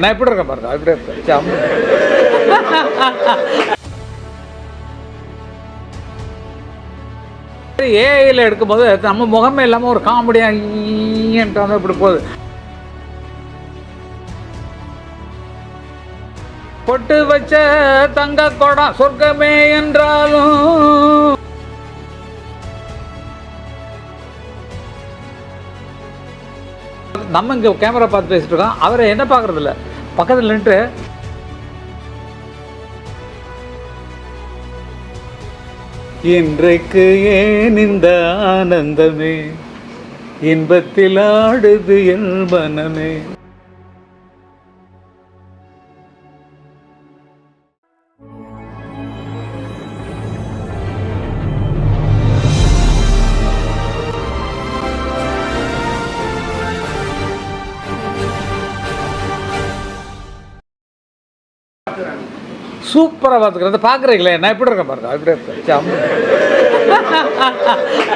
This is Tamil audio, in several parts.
நான் எப்படி இருக்கேன் பாருங்க அப்படியே இருக்கேன்? ஏஐயில் எடுக்கும்போது நம்ம முகமே இல்லாமல் ஒரு காமெடியாக வந்து இப்படி போகுது. பொட்டு வச்ச தங்க குடம் சொர்க்கமே என்றாலும் நம்ம இங்கே கேமரா பார்த்து பேசிட்டு இருக்கோம். அவரை என்ன பார்க்கறது பக்கத்தில் நின்று இன்றைக்கு ஏன் இந்த ஆனந்தமே? இன்பத்தில் ஆடுது என் மனமே. சூப்பராக பார்த்துக்கிறேன். பார்க்குறீங்களே? நான் எப்படி இருக்கேன் பாருங்க. அப்படியே இருக்கேன்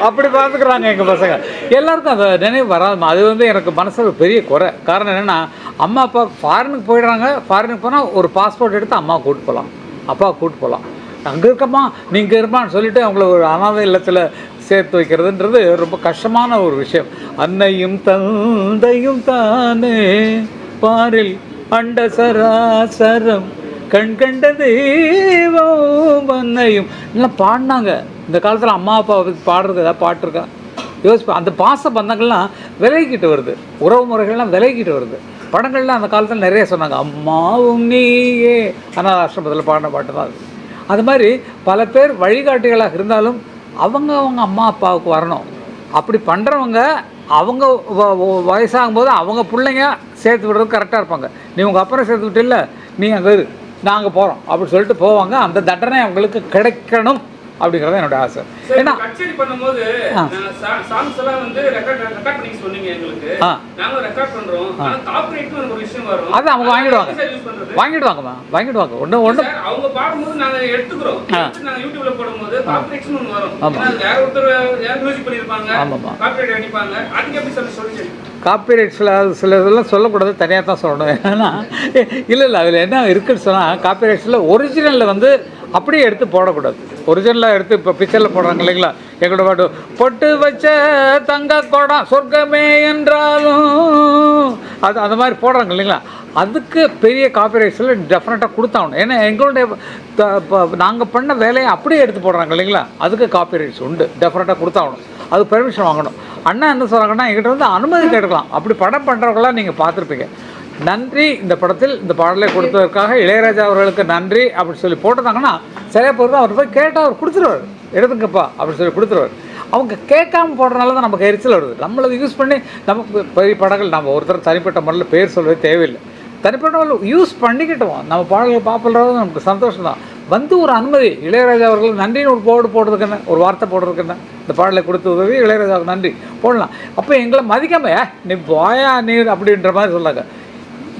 அப்படி பார்த்துக்குறாங்க எங்கள் பசங்க. எல்லாருக்கும் அந்த நினைவு வராது அது வந்து எனக்கு மனசில் ஒரு பெரிய குறை. காரணம் என்னென்னா அம்மா அப்பா ஃபாரினுக்கு போயிடுறாங்க. ஃபாரினுக்கு போனால் ஒரு பாஸ்போர்ட் எடுத்து அம்மா கூட்டு போகலாம் அப்பா கூட்டு போகலாம் அங்கே இருக்கம்மா. நீங்கள் இருப்பான்னு சொல்லிட்டு அவங்கள ஒரு அனாதை இல்லத்தில் சேர்த்து வைக்கிறதுன்றது ரொம்ப கஷ்டமான ஒரு விஷயம். அன்னையும் தந்தையும் தானே. பாரில் அண்ட சராசரம். கண் கண்ட தெய்வம் எல்லாம் பாடினாங்க. இந்த காலத்தில் அம்மா அப்பா பாடுறது ஏதாவது பாட்டு இருக்கா யோசிப்பா அந்த பாச பந்தங்கள்லாம் விலகிக்கிட்டு வருது. உறவு முறைகள்லாம் விலகிக்கிட்டு வருது. படங்கள்லாம் அந்த காலத்தில் நிறைய சொன்னாங்க. அம்மாவும் நீயே. அண்ணா ஆசிரமத்தில் பாடின பாட்டு தான் அது. அது மாதிரி பல பேர் வழிகாட்டிகளாக இருந்தாலும் அவங்க அவங்க அம்மா அப்பாவுக்கு வரணும். அப்படி பண்ணுறவங்க அவங்க வ- வயசாகும்போது அவங்க பிள்ளைங்க சேர்த்து விடுறது கரெக்டாக இருப்பாங்க. நீ உங்கள் அப்புறம் சேர்த்து விட்டில்ல? நீ அங்கே இரு. நாங்கள் போகிறோம் அப்படின்னு சொல்லிட்டு போவாங்க. அந்த தண்டனை அவங்களுக்கு கிடைக்கணும் அப்படிங்கிறது என்னோட ஆசை. ஏன்னா கச்சேரி பண்ணும்போது. சாங்ஸ் எல்லாம் வந்து ரெக்கார்ட் ரெக்கார்ட் பண்ணி சொன்னீங்க எங்களுக்கு. நாங்க ரெக்கார்ட் பண்றோம். ஆனா காப்பிரைட்னு ஒரு விஷயம் வரும். அது அவங்க வாங்கிடுவாங்க. வாங்கிடுவாங்கம்மா. வாங்கிடுவாங்க. ஒன்று சார், அவங்க பாடும்போது நாங்க எடுத்துக்கிறோம். நாங்க யூடியூப்ல போடும்போது காப்பிரைட்ஸ்னு ஒன்று வரும். வேற ஒருத்தர் மியூசிக் பண்ணிருப்பாங்க. காப்பிரைட் அடிப்பாங்க. அதுக்கு எப்படி சார் சொல்லி காப்பிரைட்ஸில் சில இதெல்லாம் சொல்லக்கூடாது தனியாக தான் சொல்லணும். ஏன்னா இல்லை இல்லை அதில் என்ன இருக்குன்னு சொன்னால் காப்பிரைட்ஸில் ஒரிஜினலில் வந்து அப்படியே எடுத்து போடக்கூடாது. ஒரிஜினலாக எடுத்து இப்போ பிக்சரில் போடுறாங்க இல்லைங்களா? எங்களோட பாட்டு பொட்டு வச்ச தங்க குடம் சொர்க்கமே என்றாலும் அது அந்த மாதிரி போடுறாங்க இல்லைங்களா? அதுக்கு பெரிய காப்பிரைட்ஸில் டெஃபினட்டாக கொடுத்தாகணும். ஏன்னா எங்களுடைய நாங்கள் பண்ண வேலையை அப்படியே எடுத்து போடுறாங்க இல்லைங்களா? அதுக்கு காப்பிரைட்ஸ் உண்டு. டெஃபினட்டாக கொடுத்தாகணும். அது பெர்மிஷன் வாங்கணும். அண்ணா என்ன சொல்கிறாங்கன்னா எங்கிட்ட வந்து அனுமதி கேட்டுக்கலாம். அப்படி படம் பண்ணுறவங்களாம் நீங்கள் பார்த்துருப்பீங்க. நன்றி இந்த படத்தில் இந்த பாடலை கொடுத்ததற்காக இளையராஜா அவர்களுக்கு நன்றி அப்படின்னு சொல்லி போட்டிருந்தாங்கன்னா சரியாக போகிறது அவர் போய் கேட்டால் அவர் கொடுத்துருவார். எடுத்துங்கப்பா அப்படின்னு சொல்லி கொடுத்துருவார். அவங்க கேட்காம போடுறதுனால தான் நமக்கு எரிச்சல் வருது. நம்மளை யூஸ் பண்ணி நமக்கு பெரிய படங்கள் நம்ம ஒருத்தர் தனிப்பட்ட முறையில் பேர் சொல்லவே தேவையில்லை. தனிப்பட்ட முறையில் யூஸ் பண்ணிக்கிட்டோம். நம்ம பாடல்கள் பார்ப்பறது நமக்கு சந்தோஷம் தான் வந்து ஒரு அனுமதி. இளையராஜா அவர்கள் நன்றின்னு ஒரு போர்டு போடுறதுக்குன்னு ஒரு வார்த்தை போடுறதுக்குன்னு இந்த பாடலை கொடுத்த உதவி இளையராஜாவுக்கு நன்றி. போடலாம். அப்போ எங்களை மதிக்காம "ஏ, நீ போயா நீர் அப்படின்ற மாதிரி சொல்லாங்க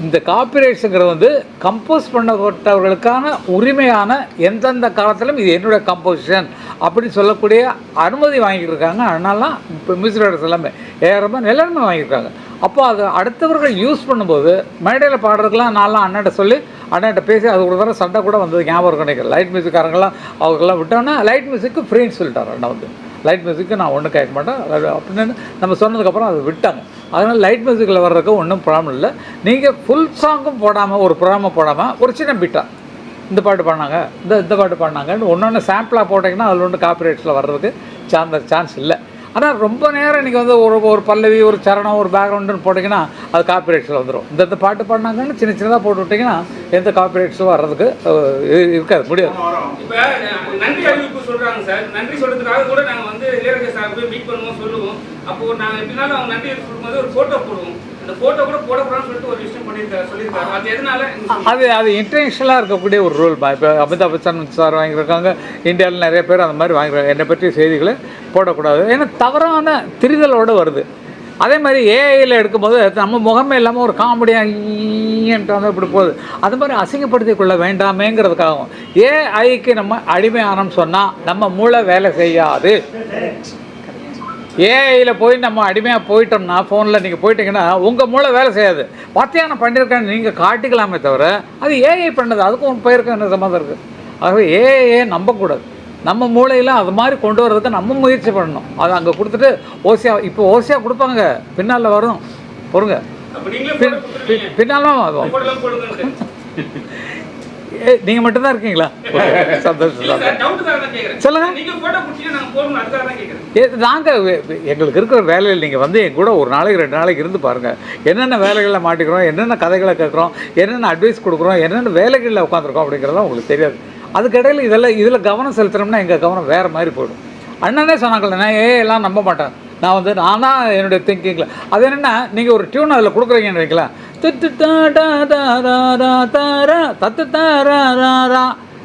இந்த காப்பிரைட்ஸுங்கிறது வந்து கம்போஸ் பண்ணப்பட்டவர்களுக்கான உரிமையான எந்தெந்த காலத்திலும் இது என்னுடைய கம்போசிஷன் அப்படின்னு சொல்லக்கூடிய அனுமதி வாங்கிட்டு இருக்காங்க அதனாலாம் இப்போ மியூசிக் டைரக்டர்ஸ் எல்லாமே ஏறமாக எல்லாருமே வாங்கியிருக்காங்க. அப்போ அது அடுத்தவர்கள் யூஸ் பண்ணும்போது மேடையில் பாடுறதுக்கெல்லாம் நான்லாம் அண்ணன்ட்ட சொல்லி அண்ணன்ட்ட பேசி அது ஒரு தடவை சண்டை கூட வந்தது ஞாபகம் இருக்கும் நினைக்கிறேன் லைட் மியூசிக்காரங்களாம் அவங்கெல்லாம் விட்டோன்னா லைட் மியூசிக்கு ஃப்ரீன்னு சொல்லிட்டார் அண்ணா வந்து. லைட் மியூசிக்கு நான் ஒன்றும் கேட்க மாட்டேன். அது அப்படின்னு நம்ம சொன்னதுக்கப்புறம் அதை விட்டாங்க. அதனால் லைட் மியூசிக்கில் வர்றதுக்கு ஒன்றும் ப்ராப்ளம் இல்லை. நீங்கள் ஃபுல் சாங்கும் போடாமல் ஒரு ப்ரோக்ராமும் போடாமல் ஒரு சின்ன பிட்டாக இந்த பாட்டு பாடினாங்க இந்த இந்த பாட்டு பாடினாங்கன்னு ஒன்று ஒன்று சாம்பிளாக போட்டிங்கன்னா அதில் ஒன்று காப்பிரைட்ஸில் வர்றதுக்கு சார்ந்த சான்ஸ் இல்லை. ஆனால் ரொம்ப நேரம் நீங்கள் வந்து ஒரு ஒரு பல்லவி ஒரு சரணம் ஒரு பேக்ரவுண்டுன்னு போட்டிங்கன்னா அது காப்பிரைட்ஸில் வந்துடும் இந்த இந்த பாட்டு பாடினாங்கன்னு சின்ன சின்னதாக போட்டு விட்டிங்கன்னா எந்த காப்பிரைட்ஸும் வர்றதுக்கு இருக்காது முடியாது. நன்றி அறிவிப்பு சொல்றாங்க சார். நன்றி சொல்றதுக்காக கூட நாங்க வந்து இளையராஜா சார் போய் மீட் பண்ணுவோம் சொல்லுவோம். அப்போ நாங்கள் எப்படினாலும் அவங்க நன்றி சொல்லும்போது ஒரு ஃபோட்டோ போடுவோம். அது அது அது இருக்கக்கூடிய ஒரு ரூல் இப்போ அமிதாப் பச்சன் சார் வாங்கியிருக்காங்க. இந்தியாவில் நிறைய பேர் அந்த மாதிரி வாங்கியிருக்காங்க. என்னை பற்றிய செய்திகளை போடக்கூடாது. ஏன்னா தவறான திரிதலோடு வருது. அதே மாதிரி ஏஐயில் எடுக்கும்போது நம்ம முகமே இல்லாமல் ஒரு காமெடியாக வந்து இப்படி போகுது. அது மாதிரி அசிங்கப்படுத்திக் கொள்ள வேண்டாமேங்கிறதுக்காகவும் ஏஐக்கு நம்ம அடிமையானோம்னு சொன்னால் நம்ம மூளை வேலை செய்யாது. ஏஐயில் போய் நம்ம அடிமையாக போயிட்டோம்னா ஃபோனில் நீங்கள் போயிட்டீங்கன்னா உங்கள் மூளை வேலை செய்யாது. பார்த்தியா நான் பண்ணியிருக்கேன்னு நீங்கள் காட்டிக்கலாமே தவிர அது ஏஐ பண்ணது அதுக்கும் உன் பேருக்கு என்ன சம்மந்தம் இருக்குது ஆகவே ஏஐயே நம்பக்கூடாது. நம்ம மூளையில் அது மாதிரி கொண்டு வரதுக்கு நம்ம முயற்சி பண்ணணும். அதை அங்கே கொடுத்துட்டு ஓசியா இப்போ ஓசியா கொடுப்பாங்க. பின்னால் வரும். பொறுங்க. பின்னாலும் போடுங்கன்ட்டு நீங்கள் மட்டும்தான் இருக்கீங்களா? சந்தோஷம் தான் சொல்லுங்க. நீங்க நாங்க தான் எங்களுக்கு இருக்கிற வேலையில் நீங்கள் வந்து என் கூட ஒரு நாளைக்கு ரெண்டு நாளைக்கு இருந்து பாருங்கள் என்னென்ன வேலைகளில் மாட்டிக்கிறோம் என்னென்ன கதைகளை கேட்குறோம் என்னென்ன அட்வைஸ் கொடுக்குறோம் என்னென்ன வேலைகளில் உட்காந்துருக்கோம் அப்படிங்கிறதெல்லாம் உங்களுக்கு தெரியாது. அதுக்கிடையில் இதெல்லாம் இதில் கவனம் செலுத்துனோம்னா எங்கள் கவனம் வேறு மாதிரி போயிடும். அண்ணனே சொன்னாங்கல்ல நான் ஏ எல்லாம் நம்ப மாட்டேன். நான் வந்து நானா என்னுடைய திங்கிங்கில் அது என்னென்னா நீங்கள் ஒரு டியூன் அதில் கொடுக்குறீங்கன்னு வைங்களேன். டா தா ரா தத்து தா ரா ரா ரா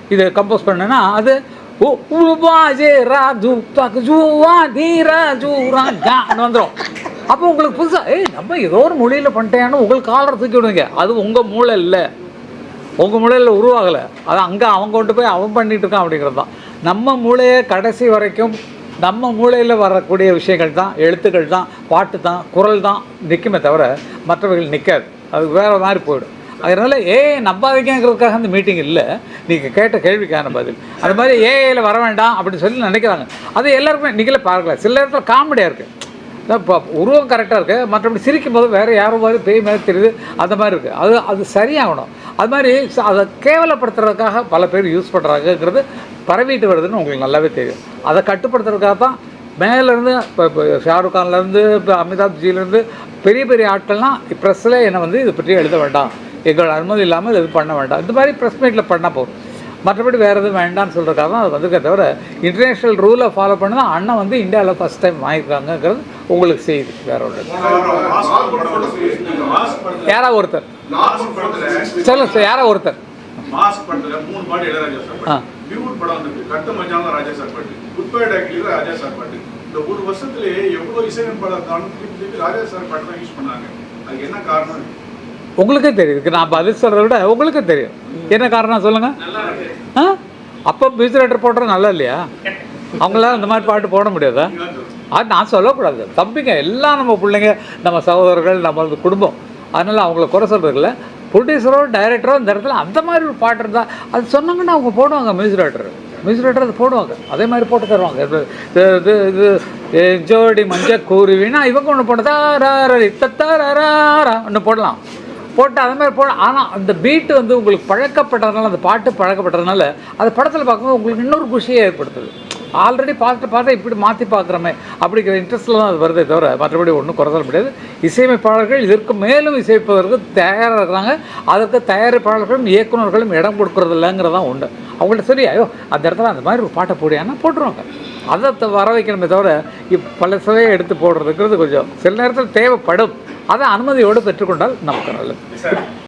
இதை கம்போஸ் பண்ணனா அது உ- ஜூவா தீரா வந்துடும் அப்போ உங்களுக்கு புதுசாக ஏய் நம்ம ஏதோ ஒரு மொழியில் பண்ணிட்டேன்னு உங்களுக்கு காலரை தூக்கி விடுங்க அது உங்கள் மூளை இல்லை உங்கள் மூளையில் உருவாகலை. அது அங்கே அவன் கொண்டு போய் அவன் பண்ணிட்டு இருக்கான் அப்படிங்கிறது தான் நம்ம மூளையை கடைசி வரைக்கும் நம்ம மூளையில் வரக்கூடிய விஷயங்கள் தான் எழுத்துக்கள் தான் பாட்டு தான் குரல் தான் நிற்குமே தவிர மற்றவர்கள் நிற்காது அது வேறு மாதிரி போயிடும். அதனால ஏஐ நம்பாதீங்கிறதுக்காக அந்த மீட்டிங் இல்லை. நீங்கள் கேட்ட கேள்விக்கான பதில். அது மாதிரி ஏஐயில் வர வேண்டாம் அப்படின்னு சொல்லி நினைக்கிறாங்க. அது எல்லாருக்குமே நீங்களே பார்க்கலாம். சில நேரத்தில் காமெடியாக இருக்குது இப்போ உருவம் கரெக்டாக இருக்குது மற்றபடி சிரிக்கும் போது வேறு யாரோ மாதிரி பேய் மாதிரி தெரியுது. அந்த மாதிரி இருக்குது அது அது சரியாகணும். அது மாதிரி அதை கேவலப்படுத்துறதுக்காக பல பேர் யூஸ் பண்ணுறாங்கங்கிறது பரவிட்டு வருதுன்னு உங்களுக்கு நல்லாவே தெரியும். அதை கட்டுப்படுத்துறதுக்காக தான் மேலேருந்து இப்போ இப்போ ஷாருக் கான்லேருந்து இப்போ அமிதாப்ஜிலேருந்து பெரிய பெரிய ஆட்கள்லாம் ப்ரெஸ்ஸில் என்னை வந்து இதை பற்றி எழுத வேண்டாம். எங்களோட அனுமதி இல்லாமல் இது பண்ண வேண்டாம். இந்த மாதிரி ப்ரெஸ் மீட்டில் பண்ணால் போதும். மற்றபடி வேறு எதுவும் வேண்டாம்னு சொல்கிறதுக்காக தான் அது வந்திருக்கே தவிர இன்டர்நேஷ்னல் ரூலை ஃபாலோ பண்ணி தான் அண்ணன் வந்து இந்தியாவில் ஃபஸ்ட் டைம் வாங்கியிருக்காங்கங்கிறது உங்களுக்கு செய்யுது வேற ஒன்று யாரா ஒருத்தர். சொல்லுங்க சார் யாரா ஒருத்தர். படத்துல மூணு பாட்டு இளையராஜா சார் ஆ. பாட்டு படம் வந்து ராஜா சார் பாட்டு ராஜா சார் பாட்டு இந்த ஒரு எவ்வளவு இசையமைப்பாளர் திருப்பி திருப்பி ராஜா சார் பாட்டு தான் யூஸ் பண்ணாங்க அதுக்கு என்ன காரணம் உங்களுக்கே தெரியும் நான் பதில் சொல்கிறத விட உங்களுக்கே தெரியும். என்ன காரணம் சொல்லுங்கள் ஆ? அப்போ மியூசிக் ரைட்டர் போடுறது நல்லா இல்லையா? அவங்களால இந்த மாதிரி பாட்டு போட முடியாதா? அது நான் சொல்லக்கூடாது. தம்பிங்க எல்லாம் நம்ம பிள்ளைங்க நம்ம சகோதரர்கள் நம்ம குடும்பம். அதனால் அவங்கள குறை சொல்கிறதுல ப்ரொடியூசரோ டைரக்டரோ இந்த இடத்துல அந்த மாதிரி ஒரு பாட்டு இருந்தால் அது சொன்னாங்கன்னா அவங்க போடுவாங்க மியூசிக் டைரக்டர் மியூசிக் டைரக்டர் அது போடுவாங்க. அதே மாதிரி போட்டு தருவாங்க. இது இது இது ஜோடி மஞ்ச கூறுவினா இவங்க ஒன்று போட்டதா ஒன்று போடலாம். போட்டு அது மாதிரி போட ஆனால் அந்த பீட்டு வந்து உங்களுக்கு பழக்கப்பட்டதுனால அந்த பாட்டு பழக்கப்பட்டதுனால அது படத்தில் பார்க்கும்போது உங்களுக்கு இன்னொரு குஷியை ஏற்படுத்துது. ஆல்ரெடி பார்த்துட்டு பார்த்தா இப்படி மாற்றி பார்க்குறோமே. அப்படிங்கிற இன்ட்ரெஸ்ட்டில் தான் அது வருதே தவிர மற்றபடி ஒன்றும் குறை சொல்ல முடியாது. இசையமைப்பாளர்கள் இதற்கு மேலும் இசைப்பதற்கு தயாராக இருக்கிறாங்க. அதற்கு தயாரிப்பாளர்களும் இயக்குனர்களும் இடம் கொடுக்குறது இல்லைங்கிறதான் உண்டு. அவங்கள்ட்ட சரி ஐயோ அந்த இடத்துல அந்த மாதிரி ஒரு பாட்டை போடியானா போட்டுருவாங்க. அதை வர வைக்கணுமே தவிர இப் பல சுவையை எடுத்து போடுறதுங்கிறது கொஞ்சம் சில நேரத்தில் தேவைப்படும். அதை அனுமதியோடு பெற்றுக்கொண்டால் நமக்கு நல்லது.